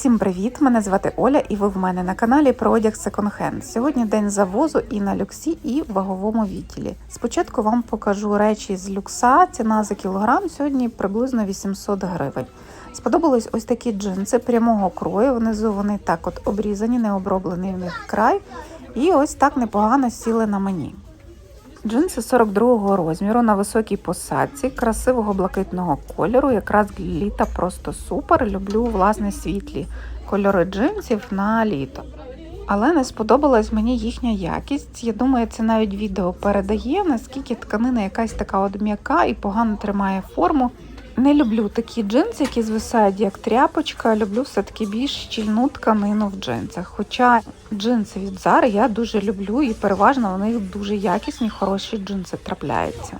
Усім привіт! Мене звати Оля, і ви в мене на каналі про одяг Second Hand. Сьогодні день завозу і на люксі, і в ваговому відділі. Спочатку вам покажу речі з люкса. Ціна за кілограм сьогодні приблизно 800 гривень. Сподобались ось такі джинси прямого крою. Внизу вони так от обрізані, не оброблений в них край. І ось так непогано сіли на мені. Джинси 42 розміру на високій посадці, красивого блакитного кольору, якраз літа просто супер. Люблю власне світлі кольори джинсів на літо. Але не сподобалась мені їхня якість. Я думаю, це навіть відео передає, наскільки тканина якась така от м'яка і погано тримає форму. Не люблю такі джинси, які звисають як тряпочка. Люблю все-таки більш щільну тканину в джинсах. Хоча джинси від Zara я дуже люблю і переважно у них дуже якісні, хороші джинси трапляються.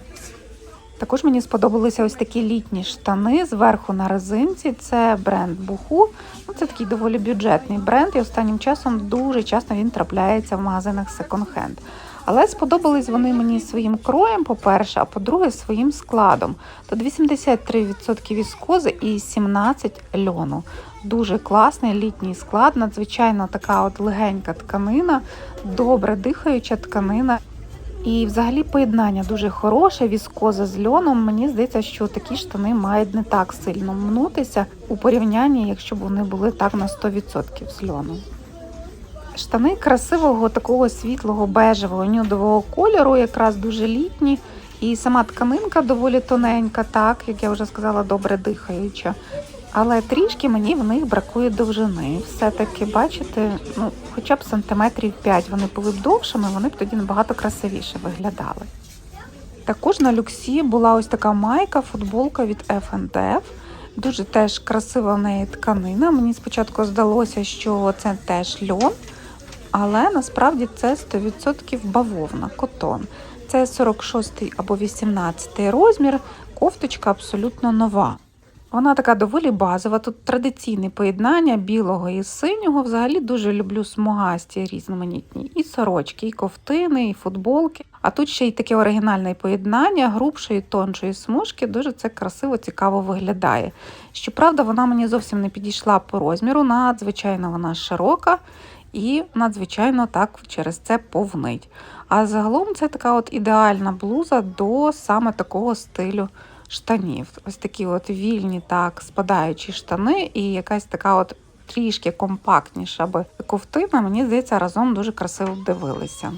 Також мені сподобалися ось такі літні штани зверху на резинці. Це бренд Буху. Ну, це такий доволі бюджетний бренд, і останнім часом дуже часто він трапляється в магазинах секонд-хенд. Але сподобались вони мені своїм кроєм, по-перше, а по-друге, своїм складом. Тут 83% віскози і 17% льону. Дуже класний літній склад, надзвичайно така от легенька тканина, добре дихаюча тканина. І взагалі поєднання дуже хороше, віскоза з льоном. Мені здається, що такі штани мають не так сильно мнутися у порівнянні, якщо б вони були так на 100% з льону. Штани красивого такого світлого бежевого нюдового кольору, якраз дуже літні. І сама тканинка доволі тоненька, так, як я вже сказала, добре дихаюча. Але трішки мені в них бракує довжини. Все-таки, бачите, ну, хоча б сантиметрів 5 вони були б довшими, вони б тоді набагато красивіше виглядали. Також на люксі була ось така майка, футболка від F&F. Дуже теж красива в неї тканина. Мені спочатку здалося, що це теж льон, але насправді це 100% бавовна, котон. Це 46 або 18 розмір, кофточка абсолютно нова. Вона така доволі базова. Тут традиційне поєднання білого і синього. Взагалі дуже люблю смугасті різноманітні. І сорочки, і ковтини, і футболки. А тут ще й таке оригінальне поєднання грубшої, тоншої смужки. Дуже це красиво, цікаво виглядає. Щоправда, вона мені зовсім не підійшла по розміру. Надзвичайно вона широка і надзвичайно так через це повнить. А загалом це така от ідеальна блуза до саме такого стилю штанів. Ось такі от вільні, так, спадаючі штани, і якась така от трішки компактніша би ковтина, мені здається, разом дуже красиво дивилися.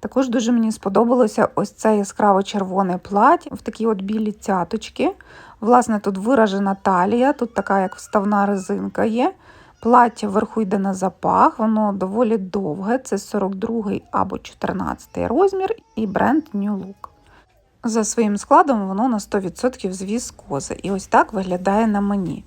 Також дуже мені сподобалося ось це яскраво червоне плаття в такі от білі цяточки. Власне, тут виражена талія, тут така як вставна резинка є. Плаття вверху йде на запах, воно доволі довге, це 42 або 14 розмір і бренд New Look. За своїм складом воно на 100% з віскози. І ось так виглядає на мені.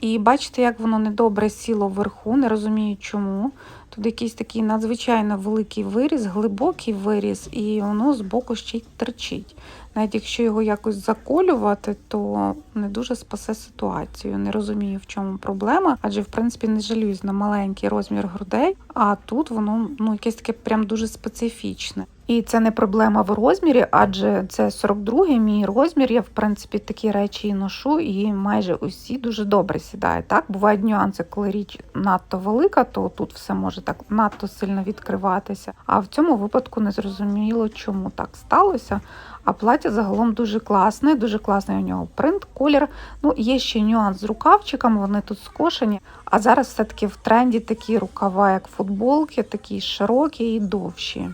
І бачите, як воно недобре сіло вверху, не розумію чому. Тут якийсь такий надзвичайно великий виріз, глибокий виріз, і воно збоку ще й терчить. Навіть якщо його якось заколювати, то не дуже спасе ситуацію. Не розумію, в чому проблема, адже в принципі не жалюсь на маленький розмір грудей, а тут воно ну якесь таке прям дуже специфічне. І це не проблема в розмірі, адже це 42-й мій розмір. Я в принципі такі речі і ношу, і майже усі дуже добре сідають. Так, бувають нюанси, коли річ надто велика, то тут все може так надто сильно відкриватися. А в цьому випадку не зрозуміло, чому так сталося. А плаття загалом дуже класне, дуже класний у нього принт, колір. Ну, є ще нюанс з рукавчиками, вони тут скошені. А зараз все-таки в тренді такі рукава, як футболки, такі широкі і довші.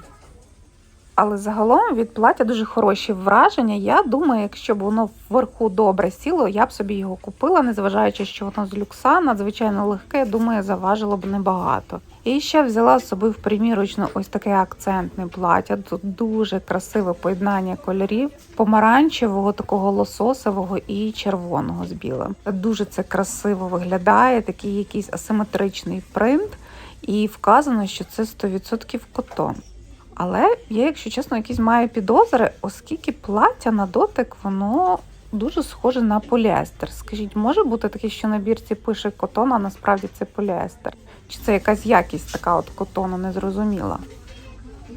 Але загалом від плаття дуже хороші враження. Я думаю, якщо б воно вверху добре сіло, я б собі його купила, незважаючи, що воно з люкса, надзвичайно легке, думаю, заважило б небагато. І ще взяла з собою в примірочну ось таке акцентне плаття. Тут дуже красиве поєднання кольорів, помаранчевого, такого лососового і червоного з білим. Дуже це красиво виглядає, такий якийсь асиметричний принт, і вказано, що це 100% котон. Але я, якщо чесно, якісь маю підозри, оскільки плаття на дотик, воно дуже схоже на поліестер. Скажіть, може бути таке, що на бірці пише котон, а насправді це поліестер? Чи це якась якість така от котону незрозуміла?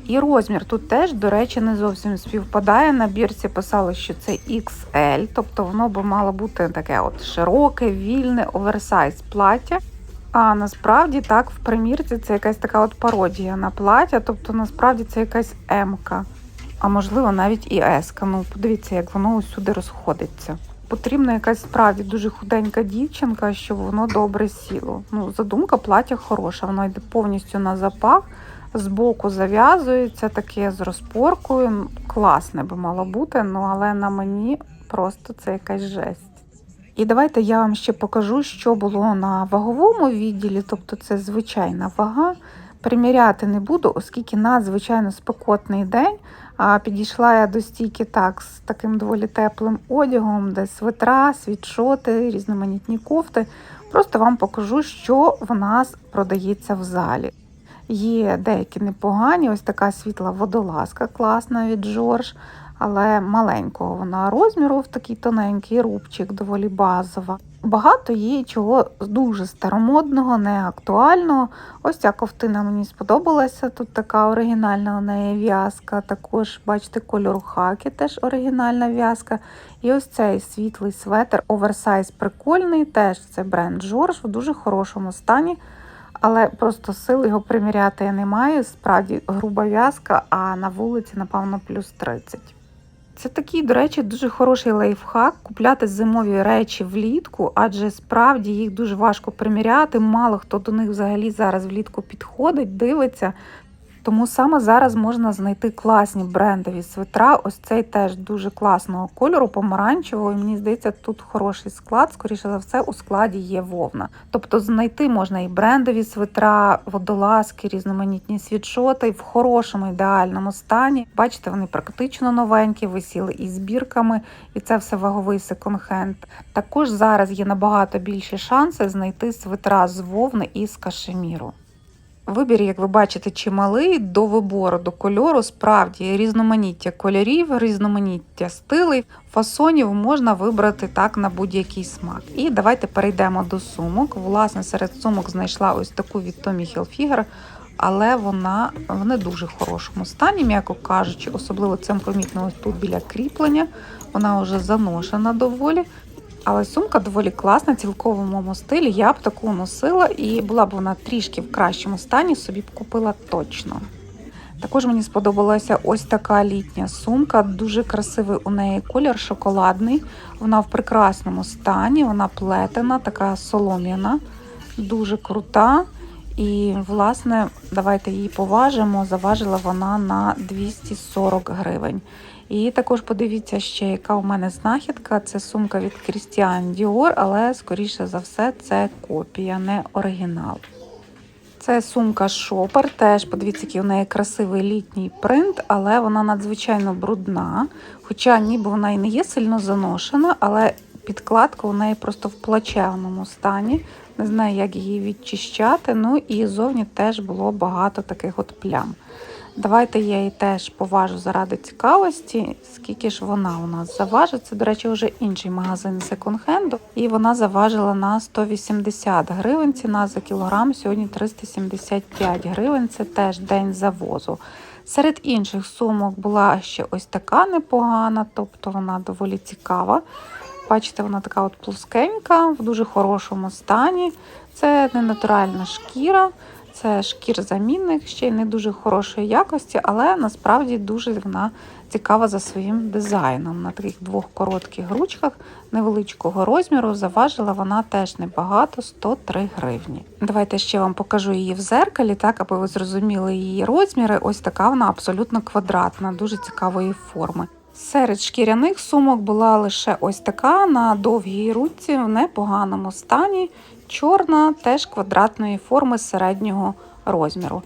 І розмір тут теж, до речі, не зовсім співпадає. На бірці писали, що це XL, тобто воно би мало бути таке от широке, вільне, оверсайз плаття. А насправді так, в примірці це якась така от пародія на плаття, тобто насправді це якась М-ка, а можливо навіть і С-ка. Ну, подивіться, як воно усюди розходиться. Потрібна якась справді дуже худенька дівчинка, щоб воно добре сіло. Ну, задумка плаття хороша, воно йде повністю на запах, збоку зав'язується, таке з розпоркою. Класне би мало бути, ну але на мені просто це якась жесть. І давайте я вам ще покажу, що було на ваговому відділі, тобто це звичайна вага. Приміряти не буду, оскільки надзвичайно спекотний день. А підійшла я до стійки так з таким доволі теплим одягом, де свитра, світшоти, різноманітні кофти. Просто вам покажу, що в нас продається в залі. Є деякі непогані, ось така світла водолазка класна від Жорж, але маленького вона розміру в такий тоненький рубчик, доволі базова. Багато є чого дуже старомодного, неактуального. Ось ця ковтина мені сподобалася. Тут така оригінальна у неї в'язка. Також, бачите, кольору хаки, теж оригінальна в'язка. І ось цей світлий светр, оверсайз прикольний, теж це бренд Жорж в дуже хорошому стані. Але просто сил його приміряти я не маю. Справді груба в'язка, а на вулиці, напевно, плюс 30. Це такий, до речі, дуже хороший лайфхак купляти зимові речі влітку, адже справді їх дуже важко приміряти. Мало хто до них взагалі зараз влітку підходить, дивиться. Тому саме зараз можна знайти класні брендові свитра. Ось цей теж дуже класного кольору, помаранчевого. І мені здається, тут хороший склад. Скоріше за все, у складі є вовна. Тобто знайти можна і брендові свитра, водолазки, різноманітні світшоти в хорошому ідеальному стані. Бачите, вони практично новенькі, висіли із збірками, і це все ваговий секонд-хенд. Також зараз є набагато більші шанси знайти свитра з вовни і з кашеміру. Вибір, як ви бачите, чималий до вибору, до кольору, справді різноманіття кольорів, різноманіття стилей, фасонів можна вибрати так на будь-який смак. І давайте перейдемо до сумок. Власне, серед сумок знайшла ось таку від Tommy Hilfiger, але вона в не дуже хорошому стані, м'яко кажучи, особливо це помітно ось тут біля кріплення. Вона вже заношена доволі. Але сумка доволі класна, цілково в моєму стилі. Я б таку носила і була б вона трішки в кращому стані, собі б купила точно. Також мені сподобалася ось така літня сумка, дуже красивий у неї колір шоколадний. Вона в прекрасному стані, вона плетена, така солом'яна, дуже крута. І, власне, давайте її поважимо. Заважила вона на 240 гривень. І також подивіться ще, яка у мене знахідка. Це сумка від Christian Dior, але, скоріше за все, це копія, не оригінал. Це сумка Шопер. Теж подивіться, який у неї красивий літній принт, але вона надзвичайно брудна. Хоча ніби вона і не є сильно заношена, але підкладка у неї просто в плачевному стані. Не знаю, як її відчищати. Ну і зовні теж було багато таких от плям. Давайте я її теж поважу заради цікавості, скільки ж вона у нас заважить. Це, до речі, вже інший магазин секонд-хенду. І вона заважила на 180 гривень. Ціна за кілограм. Сьогодні 375 гривень. Це теж день завозу. Серед інших сумок була ще ось така непогана, тобто вона доволі цікава. Бачите, вона така от плоскенька, в дуже хорошому стані. Це не натуральна шкіра. Це шкір-замінник, ще й не дуже хорошої якості, але насправді дуже вона цікава за своїм дизайном. На таких двох коротких ручках невеличкого розміру заважила вона теж небагато 103 гривні. Давайте ще вам покажу її в зеркалі, так аби ви зрозуміли її розміри. Ось така вона абсолютно квадратна, дуже цікавої форми. Серед шкіряних сумок була лише ось така на довгій ручці в непоганому стані. Чорна, теж квадратної форми середнього розміру.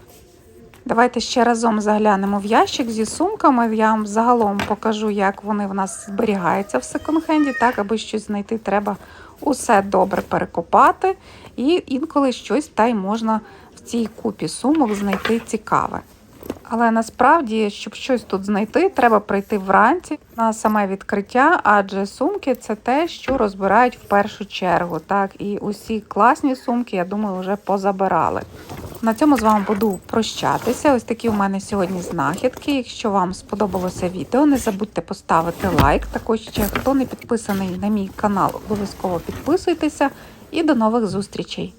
Давайте ще разом заглянемо в ящик зі сумками. Я вам загалом покажу, як вони в нас зберігаються в секонд-хенді. Так, аби щось знайти, треба усе добре перекопати. І інколи щось та й можна в цій купі сумок знайти цікаве. Але насправді, щоб щось тут знайти, треба прийти вранці на саме відкриття, адже сумки це те, що розбирають в першу чергу. Так, і усі класні сумки, я думаю, вже позабирали. На цьому з вами буду прощатися. Ось такі у мене сьогодні знахідки. Якщо вам сподобалося відео, не забудьте поставити лайк. Також ще хто не підписаний на мій канал, обов'язково підписуйтеся і до нових зустрічей.